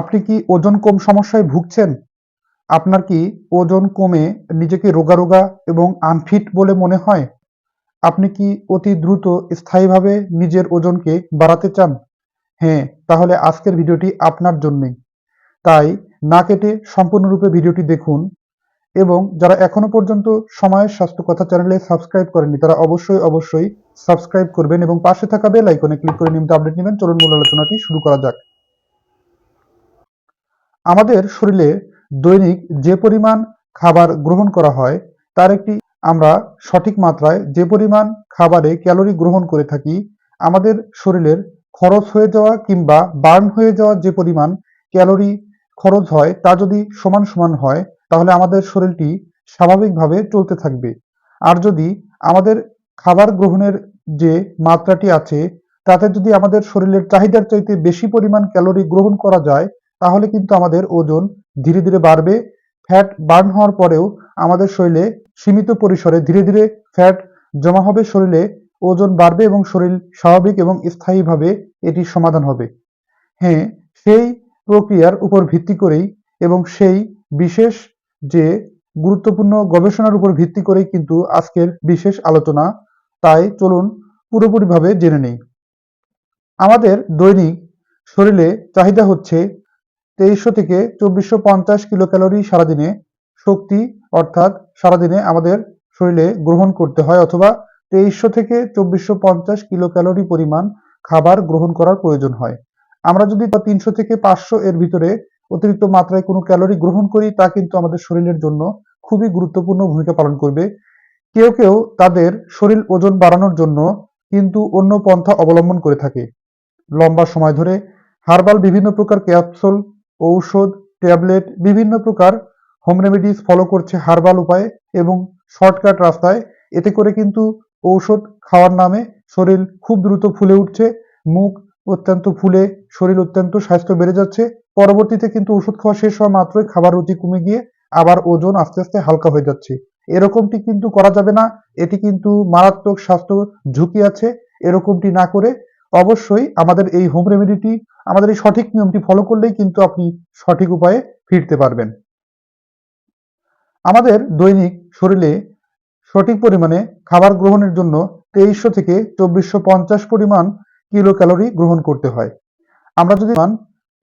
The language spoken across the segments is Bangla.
আপনি কি ওজন কম সমস্যায় ভুগছেন? আপনার কি ওজন কমে নিজেকে রোগা রোগা এবং আনফিট বলে মনে হয়? আপনি কি অতি দ্রুত স্থায়ীভাবে নিজের ওজনকে বাড়াতে চান? হ্যাঁ তাহলে আজকের ভিডিওটি আপনার জন্যই তাই না কেটে সম্পূর্ণরূপে ভিডিওটি দেখুন এবং যারা এখনও পর্যন্ত সময়ের স্বাস্থ্য কথা চ্যানেলে সাবস্ক্রাইব করেননি, তারা অবশ্যই অবশ্যই সাবস্ক্রাইব করবেন এবং পাশে থাকা বেল আইকনে ক্লিক করে নিয়মিত আপডেট নেবেন। চলুন মূল আলোচনাটি শুরু করা যাক। আমাদের শরীরে দৈনিক যে পরিমাণ খাবার গ্রহণ করা হয়, তার একটি আমরা সঠিক মাত্রায় যে পরিমাণ খাবারে ক্যালোরি গ্রহণ করে থাকি, আমাদের শরীরের খরচ হয়ে যাওয়া কিংবা বার্ন হয়ে যাওয়া যে পরিমাণ ক্যালোরি খরচ হয়, তা যদি সমান সমান হয়, তাহলে আমাদের শরীরটি স্বাভাবিকভাবে চলতে থাকবে। আর যদি আমাদের খাবার গ্রহণের যে মাত্রাটি আছে, তাতে যদি আমাদের শরীরের চাহিদার চাইতে বেশি পরিমাণ ক্যালোরি গ্রহণ করা যায় তাহলে কিন্তু আমাদের ওজন ধীরে ধীরে বাড়বে। ফ্যাট বার্ন হওয়ার পরেও আমাদের শরীরে সীমিত পরিসরে ধীরে ধীরে ফ্যাট জমা হবে, শরীরে ওজন বাড়বে এবং শরীর স্বাভাবিক এবং স্থায়ীভাবে এটির সমাধান হবে। হ্যাঁ সেই প্রক্রিয়ার উপর ভিত্তি করেই এবং সেই বিশেষ যে গুরুত্বপূর্ণ গবেষণার উপর ভিত্তি করেই কিন্তু আজকের বিশেষ আলোচনা। তাই চলুন পুরোপুরিভাবে জেনে নেই। আমাদের দৈনিক শরীরে চাহিদা হচ্ছে তেইশশো থেকে চব্বিশশো পঞ্চাশ কিলো ক্যালোরি সারাদিনে শক্তি, অর্থাৎ সারাদিনে আমাদের শরীরে গ্রহণ করতে হয় অথবা তেইশশো থেকে চব্বিশশো পঞ্চাশ কিলো ক্যালোরি পরিমাণ খাবার গ্রহণ করার প্রয়োজন হয়। আমরা যদি তিনশো থেকে পাঁচশো এর ভিতরে অতিরিক্ত মাত্রায় কোনো ক্যালোরি গ্রহণ করি, তা কিন্তু আমাদের শরীরের জন্য খুবই গুরুত্বপূর্ণ ভূমিকা পালন করবে। কেউ কেউ তাদের শরীর ওজন বাড়ানোর জন্য কিন্তু অন্য পন্থা অবলম্বন করে থাকে। লম্বা সময় ধরে হার্বাল বিভিন্ন প্রকার ক্যাপসুল ঔষধ, ট্যাবলেট, বিভিন্ন প্রকার হোম রেমেডিস ফলো করছে হার্বাল উপায়ে এবং শর্টকাট রাস্তায়। এতে করে কিন্তু ঔষধ খাওয়ার নামে শরীর খুব দ্রুত ফুলে উঠছে। মুখ অত্যন্ত ফুলে, শরীর অত্যন্ত স্বাস্থ্য বেড়ে যাচ্ছে। পরবর্তীতে কিন্তু ওষুধ খাওয়া শেষ হওয়া মাত্রই খাবার রুচি কমে গিয়ে আবার ওজন আস্তে আস্তে হালকা হয়ে যাচ্ছে। এরকমটি কিন্তু করা যাবে না। এটি কিন্তু মারাত্মক স্বাস্থ্য ঝুঁকি আছে। এরকমটি না করে অবশ্যই আমাদের এই হোম রেমেডিটি আমাদের এই সঠিক নিয়মটি ফলো করলেই কিন্তু আপনি সঠিক উপায়ে ফিরতে পারবেন। আমাদের দৈনিক শরীরে সঠিক পরিমাণে খাবার গ্রহণের জন্য তেইশশো থেকে চব্বিশশো পঞ্চাশ পরিমাণ কিলো ক্যালোরি গ্রহণ করতে হয়। আমরা যদি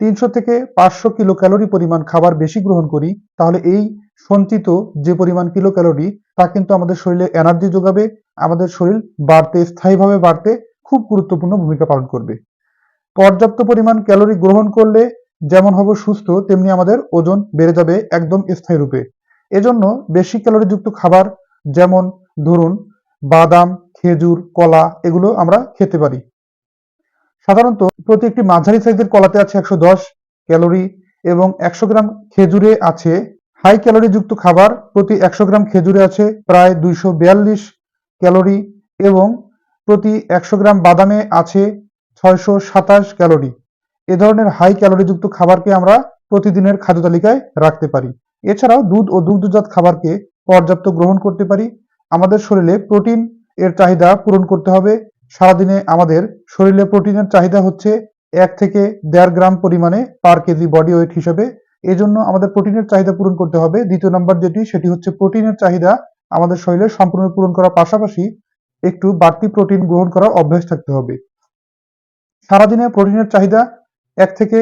তিনশো থেকে পাঁচশো কিলো ক্যালোরি পরিমাণ খাবার বেশি গ্রহণ করি, তাহলে এই সঞ্চিত যে পরিমাণ কিলো ক্যালোরি তা কিন্তু আমাদের শরীরে এনার্জি যোগাবে, আমাদের শরীর বাড়তে, স্থায়ীভাবে বাড়তে খুব গুরুত্বপূর্ণ ভূমিকা পালন করবে। পর্যাপ্ত পরিমাণ ক্যালোরি গ্রহণ করলে যেমন হব সুস্থ, তেমনি আমাদের ওজন বেড়ে যাবে একদম স্থায়ী রূপে। এজন্য বেশি ক্যালোরিযুক্ত খাবার যেমন ধরুন বাদাম, খেজুর, কলা, এগুলো আমরা খেতে পারি। সাধারণত প্রতি একটি মাঝারি সাইজের কলাতে আছে একশো দশ ক্যালোরি এবং একশো গ্রাম খেজুরে আছে হাই ক্যালোরি যুক্ত খাবার প্রতি একশো গ্রাম খেজুরে আছে প্রায় দুইশো বিয়াল্লিশ ক্যালোরি এবং প্রতি একশো গ্রাম বাদামে আছে ছয়শো সাতাশ ক্যালোরি। এ ধরনের হাই ক্যালোরিযুক্ত খাবারকে আমরা প্রতিদিনের খাদ্য তালিকায় রাখতে পারি। এছাড়াও দুধ ও দুগ্ধজাত খাবারকে পর্যাপ্ত গ্রহণ করতে পারি। আমাদের শরীরে প্রোটিন এর চাহিদা পূরণ করতে হবে। সারাদিনে আমাদের শরীরে প্রোটিনের চাহিদা হচ্ছে এক থেকে দেড় গ্রাম পরিমাণে পার কেজি বডি ওয়েট হিসেবে। এজন্য আমাদের প্রোটিনের চাহিদা পূরণ করতে হবে। দ্বিতীয় নম্বর যেটি, সেটি হচ্ছে প্রোটিনের চাহিদা আমাদের শরীরে সম্পূর্ণ পূরণ করার পাশাপাশি একটু বাড়তি প্রোটিন গ্রহণ করার অভ্যাস থাকতে হবে। সারাদিনে প্রোটিনের চাহিদা এক থেকে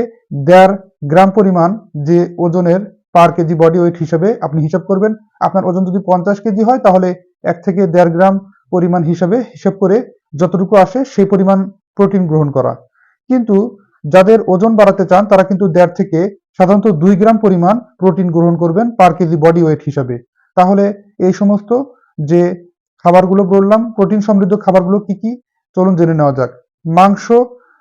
দেড় গ্রাম পরিমাণ যে ওজনের পার কেজি বডি ওয়েট হিসাবে আপনি হিসাব করবেন। আপনার ওজন যদি পঞ্চাশ কেজি হয়, তাহলে এক থেকে দেড় গ্রাম পরিমাণ হিসাবে হিসাব করে যতটুকু আসে সেই পরিমাণ প্রোটিন গ্রহণ করা। কিন্তু যাদের ওজন বাড়াতে চান, তারা কিন্তু দেড় থেকে সাধারণত দুই গ্রাম পরিমাণ প্রোটিন গ্রহণ করবেন পার কেজি বডি ওয়েট হিসাবে। তাহলে এই সমস্ত যে খাবারগুলো বললাম, প্রোটিন সমৃদ্ধ খাবারগুলো কি কি? চলুন জেনে নেওয়া যাক। মাংস,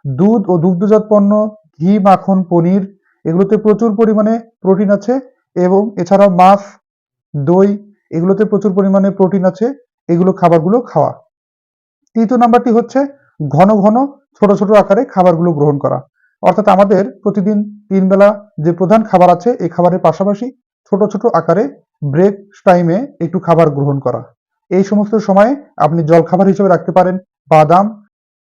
দুধ ও দুগ্ধজাত পণ্য, ঘি, মাখন, পনির, এগুলোতে প্রচুর পরিমাণে প্রোটিন আছে এবং এছাড়াও মাছ, দই, এগুলোতে প্রচুর পরিমাণে প্রোটিন আছে, এগুলো খাবারগুলো খাওয়া। তৃতীয় নাম্বারটি হচ্ছে ঘন ঘন, ছোট ছোট আকারে খাবারগুলো গ্রহণ করা। অর্থাৎ আমাদের প্রতিদিন তিন বেলা যে প্রধান খাবার আছে, এই খাবারের পাশাপাশি ছোট ছোট আকারে ব্রেক টাইমে একটু খাবার গ্রহণ করা। এই সমস্ত সময়ে আপনি জল খাবার হিসেবে রাখতে পারেন, বাদাম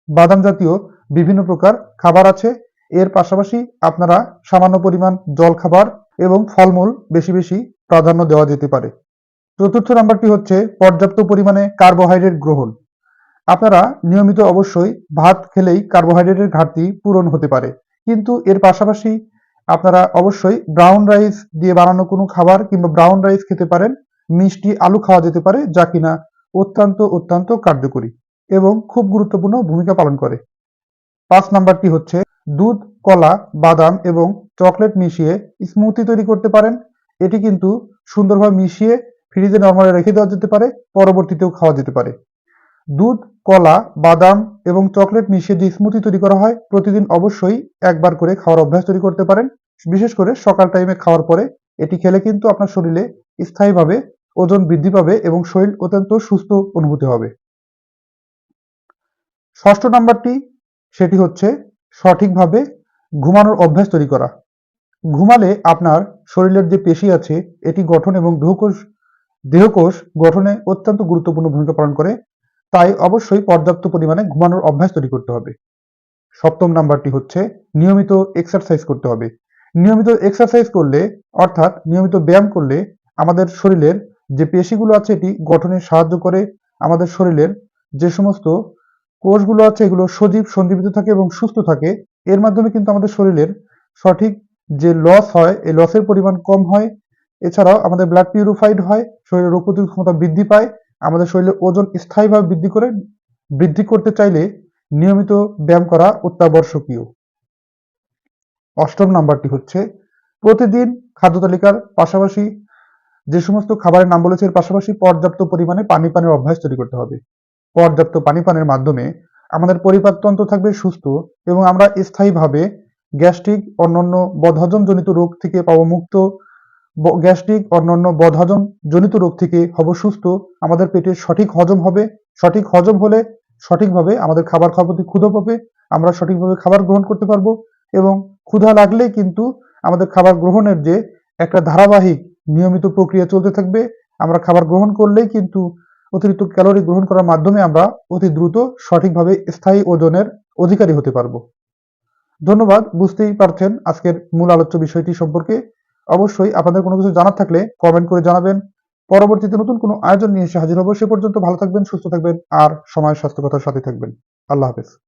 বাদাম জাতীয় বিভিন্ন প্রকার খাবার আছে। এর পাশাপাশি আপনারা সামান্য পরিমাণ জল খাবার এবং ফলমূল বেশি বেশি প্রাধান্য দেওয়া যেতে পারে। চতুর্থ নাম্বারটি হচ্ছে পর্যাপ্ত পরিমাণে কার্বোহাইড্রেট গ্রহণ। আপনারা নিয়মিত অবশ্যই ভাত খেলেই কার্বোহাইড্রেটের ঘাটতি পূরণ হতে পারে। কিন্তু এর পাশাপাশি আপনারা অবশ্যই ব্রাউন রাইস দিয়ে বানানো কোনো খাবার কিংবা ব্রাউন রাইস খেতে পারেন। মিষ্টি আলু খাওয়া যেতে পারে যা কিনা অত্যন্ত অত্যন্ত কার্যকরী এবং খুব গুরুত্বপূর্ণ ভূমিকা পালন করে। পাঁচ নাম্বারটি হচ্ছে দুধ, কলা, বাদাম এবং চকলেট মিশিয়ে স্মুথি তৈরি করতে পারেন। এটি কিন্তু সুন্দরভাবে মিশিয়ে ফ্রিজে নর্মালে রেখে দেওয়া যেতে পারে, পরবর্তীতেও খাওয়া যেতে পারে। দুধ, কলা, বাদাম এবং চকলেট মিশিয়ে যে স্মুথি তৈরি করা হয়, প্রতিদিন অবশ্যই একবার করে খাওয়ার অভ্যাস তৈরি করতে পারেন। বিশেষ করে সকাল টাইমে খাওয়ার পরে এটি খেলে কিন্তু আপনার শরীরে স্থায়ীভাবে ওজন বৃদ্ধি পাবে এবং শরীর অত্যন্ত সুস্থ অনুভূতি হবে। ষষ্ঠ নাম্বারটি, সেটি হচ্ছে সঠিকভাবে ঘুমানোর অভ্যাস তৈরি করা। ঘুমালে আপনার শরীরের যে পেশি আছে, এটি গঠন এবং দেহকোষ দেহকোষ গঠনে অত্যন্ত গুরুত্বপূর্ণ ভূমিকা পালন করে। তাই অবশ্যই পর্যাপ্ত পরিমাণে ঘুমানোর অভ্যাস তৈরি করতে হবে। সপ্তম নাম্বারটি হচ্ছে নিয়মিত এক্সারসাইজ করতে হবে। নিয়মিত এক্সারসাইজ করলে, অর্থাৎ নিয়মিত ব্যায়াম করলে আমাদের শরীরের যে পেশিগুলো আছে এটি গঠনে সাহায্য করে আমাদের শরীরের যে সমস্ত কোষগুলো আছে এগুলো সজীব সঞ্জীবিত থাকে এবং সুস্থ থাকে, এর মাধ্যমে কিন্তু আমাদের শরীরের সঠিক যে লস হয়, এই লসের পরিমাণ কম হয়। এছাড়াও আমাদের ব্লাড পিউরিফাইড হয়, শরীরের রোগ প্রতিরোধ ক্ষমতা বৃদ্ধি পায়, আমাদের শরীরের ওজন স্থায়ীভাবে বৃদ্ধি করে, বৃদ্ধি করতে চাইলে নিয়মিত ব্যায়াম করা অত্যাবশ্যকীয়। অষ্টম নাম্বারটি হচ্ছে, প্রতিদিন খাদ্য তালিকার পাশাপাশি যে সমস্ত খাবারের নাম বলেছে, এর পাশাপাশি পর্যাপ্ত পরিমাণে পানি পানের অভ্যাস তৈরি করতে হবে। পর্যাপ্ত পানি পানের মাধ্যমে আমাদের পরিপাকতন্ত্র থাকবে, সুস্থ এবং আমরা স্থায়ীভাবে গ্যাস্ট্রিক অন্যান্য বদহজমজনিত রোগ থেকে পাবো মুক্ত। গ্যাস্ট্রিক অন্যান্য বদহজম জনিত রোগ থেকে হব সুস্থ। আমাদের পেটে সঠিক হজম হবে। সঠিক হজম হলে সঠিকভাবে আমাদের খাবার খাওয়ার প্রতি ক্ষুধা পাবে। আমরা সঠিকভাবে খাবার গ্রহণ করতে পারব এবং ক্ষুধা লাগলে কিন্তু আমাদের খাবার গ্রহণের যে একটা ধারাবাহিক নিয়মিত প্রক্রিয়া চলতে থাকবে। আমরা খাবার গ্রহণ করলেই কিন্তু অতিরিক্ত ক্যালোরি গ্রহণ করার মাধ্যমে আমরা অতি দ্রুত সঠিকভাবে স্থায়ী ওজনের অধিকারী হতে পারব। ধন্যবাদ, বুঝতেই পারছেন আজকের মূল আলোচ্য বিষয়টি সম্পর্কে। অবশ্যই আপনাদের কোনো কিছু জানার থাকলে কমেন্ট করে জানাবেন। পরবর্তীতে নতুন কোনো আয়োজন নিয়ে এসে হাজির হব। সে পর্যন্ত ভালো থাকবেন, সুস্থ থাকবেন, আর সময় স্বাস্থ্য কথার সাথে থাকবেন। আল্লাহ হাফেজ।